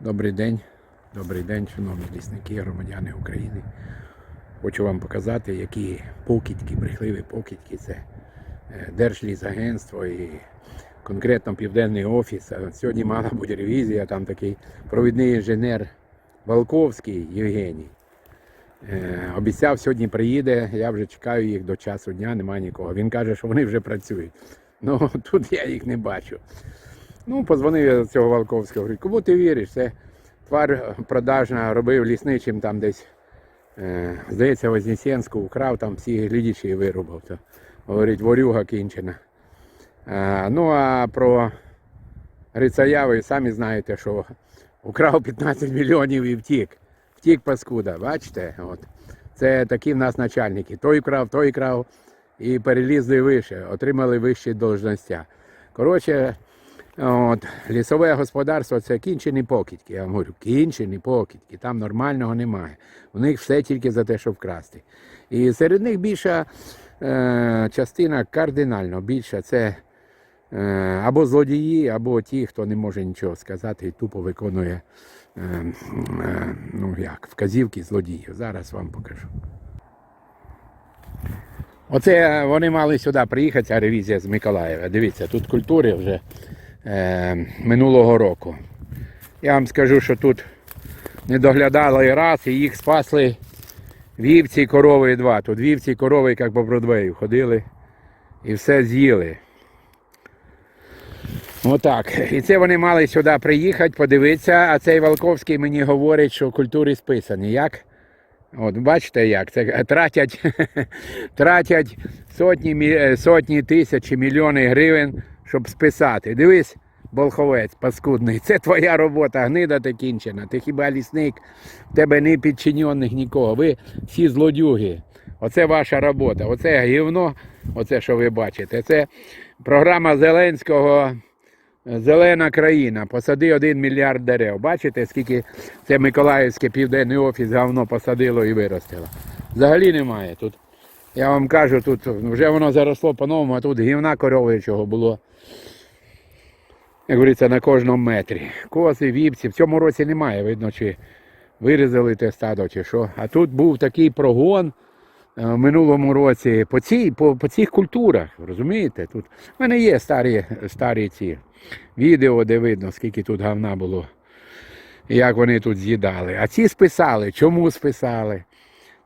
Добрий день, добрий день, шановні лісники, громадяни України. Хочу вам показати, які покидьки, брехливі покидьки. Це е, Держлісагентство і конкретно Південний офіс. Сьогодні мала бути ревізія, там такий провідний інженер Волковський Євгеній. Е, Обіцяв, сьогодні приїде, я вже чекаю їх до часу дня, немає нікого. Він каже, що вони вже працюють. Ну тут я їх не бачу. Ну, позвонив я до цього Волковського, говорю, кому ти віриш? Це твар продажна, робив лісничим там десь, е, здається, Вознесенську, украв, там всі глядічі вирубав. То, говорить, ворюга кінчена. Е, ну, а про Грицая ви самі знаєте, що украв 15 мільйонів і втік. Втік паскуда, бачите? От. Це такі в нас начальники. Той крав, той крав і перелізли вище, отримали вищі должностя. Коротше, От, лісове господарство це кінчені покидьки. Я вам говорю, кінчені покидьки, там нормального немає. У них все тільки за те, щоб вкрасти. І серед них більша е, частина кардинально більша це е, або злодії, або ті, хто не може нічого сказати і тупо виконує е, е, ну, як, вказівки злодіїв. Зараз вам покажу. Оце вони мали сюди приїхати, ця ревізія з Миколаєва. Дивіться, тут культури вже минулого року. Я вам скажу, що тут не доглядали раз і їх спасли вівці, і корови і два. Тут вівці, і корови, як по Бродвею, ходили і все з'їли. Отак. І це вони мали сюди приїхати, подивитися, а цей Волковський мені говорить, що культури списані. Як? От бачите як? Це тратять, тратять сотні, е, сотні тисяч, мільйони гривень, щоб списати. Дивись, Болховець паскудний, це твоя робота, гнида ти кінчена. Ти хіба лісник, в тебе не підчинених нікого. Ви всі злодюги. Оце ваша робота. Оце гівно, оце що ви бачите. Це програма Зеленського. Зелена країна, посади один мільярд дерев. Бачите, скільки це Миколаївське південний офіс говно посадило і виростило. Взагалі немає тут. Я вам кажу, тут вже воно заросло по-новому, а тут гівна коровичого було. Як говориться, на кожному метрі. Кози, вівці. В цьому році немає, видно, чи вирізали те стадо, чи що. А тут був такий прогон в минулому році по, цій, по, по цих культурах. Розумієте? Тут в мене є старі, старі ці відео, де видно, скільки тут говна було, як вони тут з'їдали. А ці списали. Чому списали?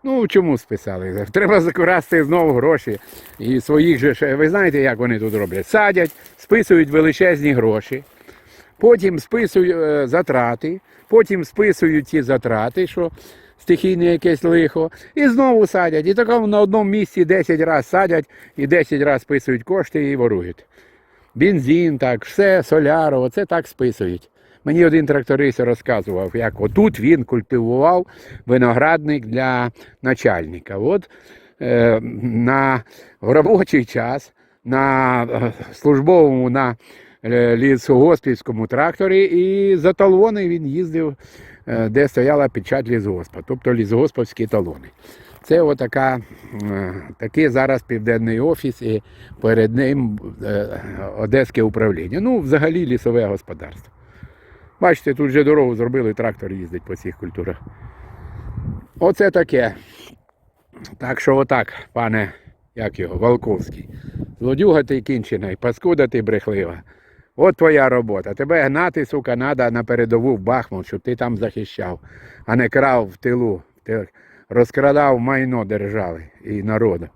Ну, чому списали? Треба закрасти знову гроші. І своїх же. Ви знаєте, як вони тут роблять? Садять, списують величезні гроші, потім списують е, затрати, потім списують ті затрати, що стихійне якесь лихо, і знову садять. І такому на одному місці 10 разів садять і 10 разів списують кошти і ворують. Бензин, так, все, соляро, оце так списують. Мені один тракторист розказував, як отут він культивував виноградник для начальника. От е, на робочий час на е, службовому на е, лісогоспівському тракторі і за талони він їздив, де стояла печать лісгоспа, тобто лісгоспівські талони. Це отака, е, такий зараз південний офіс і перед ним е, Одеське управління. Ну, взагалі лісове господарство. Бачите, тут вже дорогу зробили, трактор їздить по цих культурах. Оце таке. Так що отак, пане, як його, Волковський. Злодюга ти кінчена, і паскуда ти брехлива. От твоя робота. Тебе гнати, сука, треба на передову в Бахмут, щоб ти там захищав, а не крав в тилу. Ти розкрадав майно держави і народу.